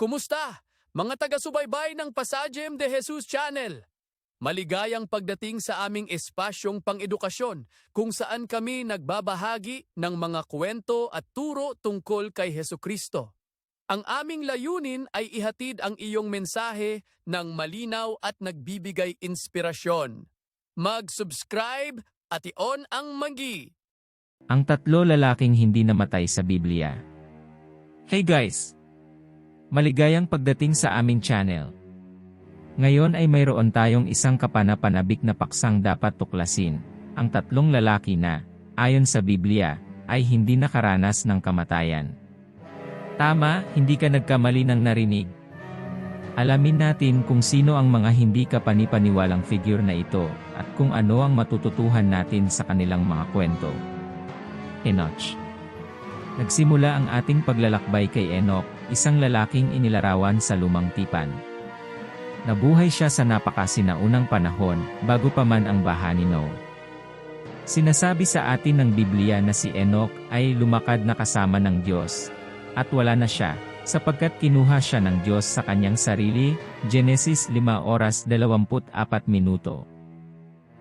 Kumusta? Mga taga-subaybay ng Pasajem de Jesus Channel. Maligayang pagdating sa aming espasyong pang-edukasyon kung saan kami nagbabahagi ng mga kwento at turo tungkol kay Heso Kristo. Ang aming layunin ay ihatid ang iyong mensahe ng malinaw at nagbibigay inspirasyon. Mag-subscribe at i-on ang magi. Ang tatlo lalaking hindi namatay sa Biblia. Hey guys! Maligayang pagdating sa aming channel. Ngayon ay mayroon tayong isang kapanapanabik na paksang dapat tuklasin. Ang tatlong lalaki na, ayon sa Biblia, ay hindi nakaranas ng kamatayan. Tama, hindi ka nagkamali ng narinig. Alamin natin kung sino ang mga hindi kapanipaniwalang figure na ito at kung ano ang matututuhan natin sa kanilang mga kwento. Enoch. Nagsimula ang ating paglalakbay kay Enoch, isang lalaking inilarawan sa lumang tipan. Nabuhay siya sa napakasinaunang panahon, bago pa man ang baha ni Noah. Sinasabi sa atin ng Biblia na si Enoch ay lumakad na kasama ng Diyos, at wala na siya, sapagkat kinuha siya ng Diyos sa kanyang sarili, Genesis 5 oras 24 minuto.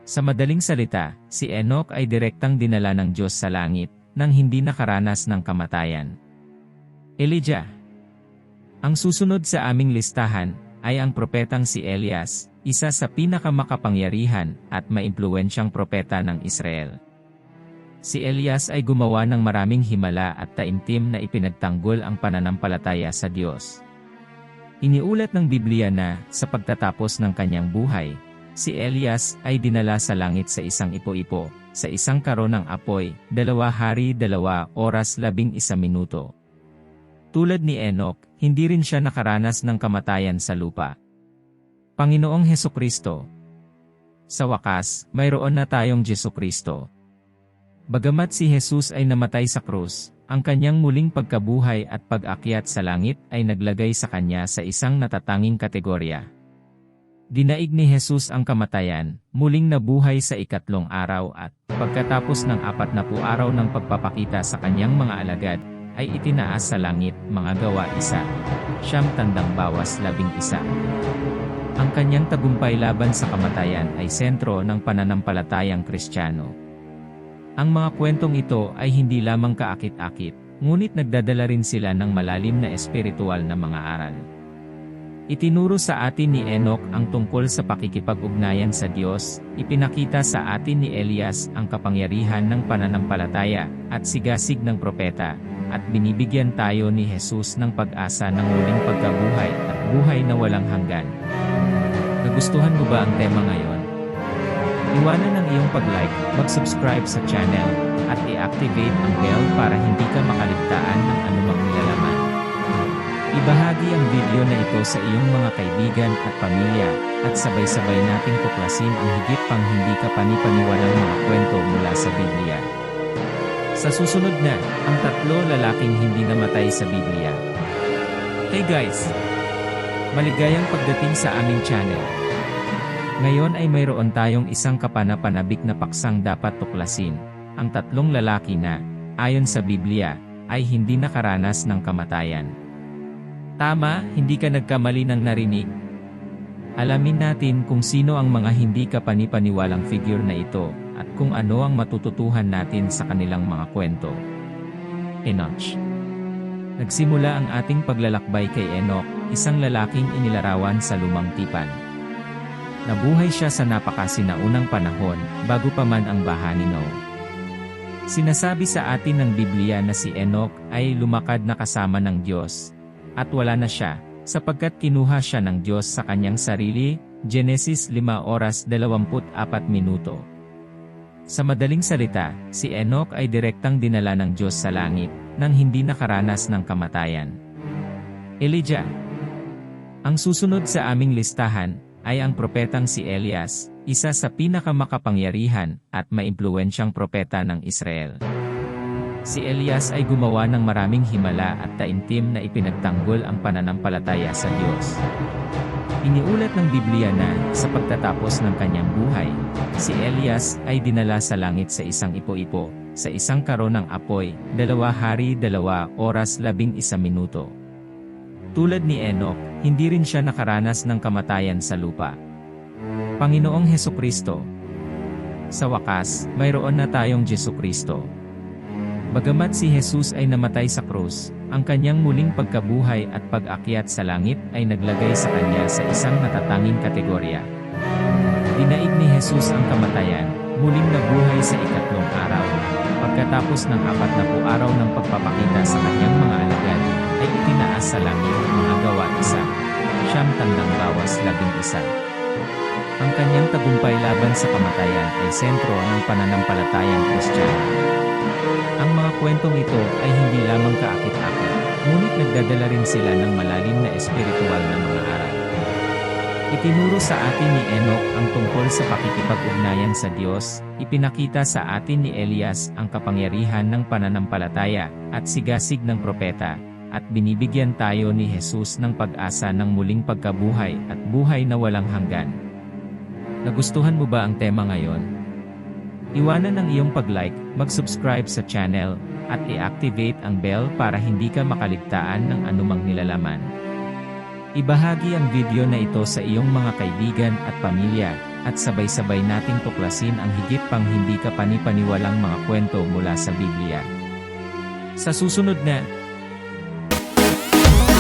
Sa madaling salita, si Enoch ay direktang dinala ng Diyos sa langit, nang hindi nakaranas ng kamatayan. Elijah Ang susunod sa aming listahan, ay ang propetang si Elias, isa sa pinakamakapangyarihan at maimpluwensyang propeta ng Israel. Si Elias ay gumawa ng maraming himala at taimtim na ipinagtanggol ang pananampalataya sa Diyos. Iniulat ng Biblia na, sa pagtatapos ng kanyang buhay, si Elias ay dinala sa langit sa isang ipo-ipo, sa isang karon ng apoy, dalawa hari dalawa oras labing isa minuto. Tulad ni Enoch, hindi rin siya nakaranas ng kamatayan sa lupa. Panginoong Heso Kristo Sa wakas, mayroon na tayong Jesu Kristo. Bagamat si Jesus ay namatay sa krus, ang kanyang muling pagkabuhay at pag-akyat sa langit ay naglagay sa kanya sa isang natatanging kategorya. Dinaig ni Jesus ang kamatayan, muling nabuhay sa ikatlong araw at, pagkatapos ng apat na araw ng pagpapakita sa kanyang mga alagad, ay itinaas sa langit, mga gawa isa. Siyam tandang bawas labing isa. Ang kanyang tagumpay laban sa kamatayan ay sentro ng pananampalatayang kristyano. Ang mga kwentong ito ay hindi lamang kaakit-akit, ngunit nagdadala rin sila ng malalim na espiritual na mga aral. Itinuro sa atin ni Enoch ang tungkol sa pakikipag-ugnayan sa Diyos, ipinakita sa atin ni Elias ang kapangyarihan ng pananampalataya at sigasig ng propeta, at binibigyan tayo ni Jesus ng pag-asa ng muling pagkabuhay at buhay na walang hanggan. Nagustuhan mo ba ang tema ngayon? Iwanan ang iyong pag-like, mag-subscribe sa channel, at i-activate ang bell para hindi ka makaligtaan ng anumang nilalaman. Ibahagi ang video na ito sa iyong mga kaibigan at pamilya, at sabay-sabay nating tuklasin ang higit pang hindi ka panipaniwalang mga kwento mula sa Biblia. Sa susunod na, ang tatlo lalaking hindi namatay sa Biblia. Hey guys! Maligayang pagdating sa aming channel. Ngayon ay mayroon tayong isang kapanapanabik na paksang dapat tuklasin. Ang tatlong lalaki na, ayon sa Biblia, ay hindi nakaranas ng kamatayan. Tama, hindi ka nagkamali ng narinig. Alamin natin kung sino ang mga hindi kapanipaniwalang figure na ito, at kung ano ang matututuhan natin sa kanilang mga kwento. Enoch Nagsimula ang ating paglalakbay kay Enoch, isang lalaking inilarawan sa lumang tipan. Nabuhay siya sa napakasinaunang panahon, bago pa man ang baha ni Noah. Sinasabi sa atin ng Biblia na si Enoch ay lumakad na kasama ng Diyos, at wala na siya, sapagkat kinuha siya ng Diyos sa kanyang sarili, Genesis 5 oras 24 minuto. Sa madaling salita, si Enoch ay direktang dinala ng Diyos sa langit, nang hindi nakaranas ng kamatayan. Elijah Ang susunod sa aming listahan, ay ang propetang si Elias, isa sa pinakamakapangyarihan at maimpluwensyang propeta ng Israel. Si Elias ay gumawa ng maraming himala at taimtim na ipinagtanggol ang pananampalataya sa Diyos. Iniulat ng Biblia na, sa pagtatapos ng kanyang buhay, si Elias ay dinala sa langit sa isang ipo-ipo, sa isang karon ng apoy, dalawa hari dalawa oras labing isa minuto. Tulad ni Enoch, hindi rin siya nakaranas ng kamatayan sa lupa. Panginoong Heso Kristo. Sa wakas, mayroon na tayong Jesu Kristo. Bagamat si Jesus ay namatay sa krus, ang kanyang muling pagkabuhay at pag-akyat sa langit ay naglagay sa kanya sa isang natatanging kategorya. Dinaig ni Jesus ang kamatayan, muling nabuhay sa ikatlong araw. Pagkatapos ng apat na araw ng pagpapakita sa kanyang mga alagad, ay itinaas sa langit mga gawa isa. Siyam tandang bawas labing isa. Ang kanyang tagumpay laban sa kamatayan ay sentro ng pananampalatayang Kristiyano. Ang mga kwentong ito ay hindi lamang kaakit-akit, ngunit nagdadala rin sila ng malalim na espiritual na mga aral. Itinuro sa atin ni Enoch ang tungkol sa pakikipag-ugnayan sa Diyos, ipinakita sa atin ni Elias ang kapangyarihan ng pananampalataya at sigasig ng propeta, at binibigyan tayo ni Jesus ng pag-asa ng muling pagkabuhay at buhay na walang hanggan. Nagustuhan mo ba ang tema ngayon? Iwanan ang iyong pag-like, mag-subscribe sa channel, at i-activate ang bell para hindi ka makaligtaan ng anumang nilalaman. Ibahagi ang video na ito sa iyong mga kaibigan at pamilya, at sabay-sabay nating tuklasin ang higit pang hindi ka panipaniwalang mga kwento mula sa Biblia. Sa susunod na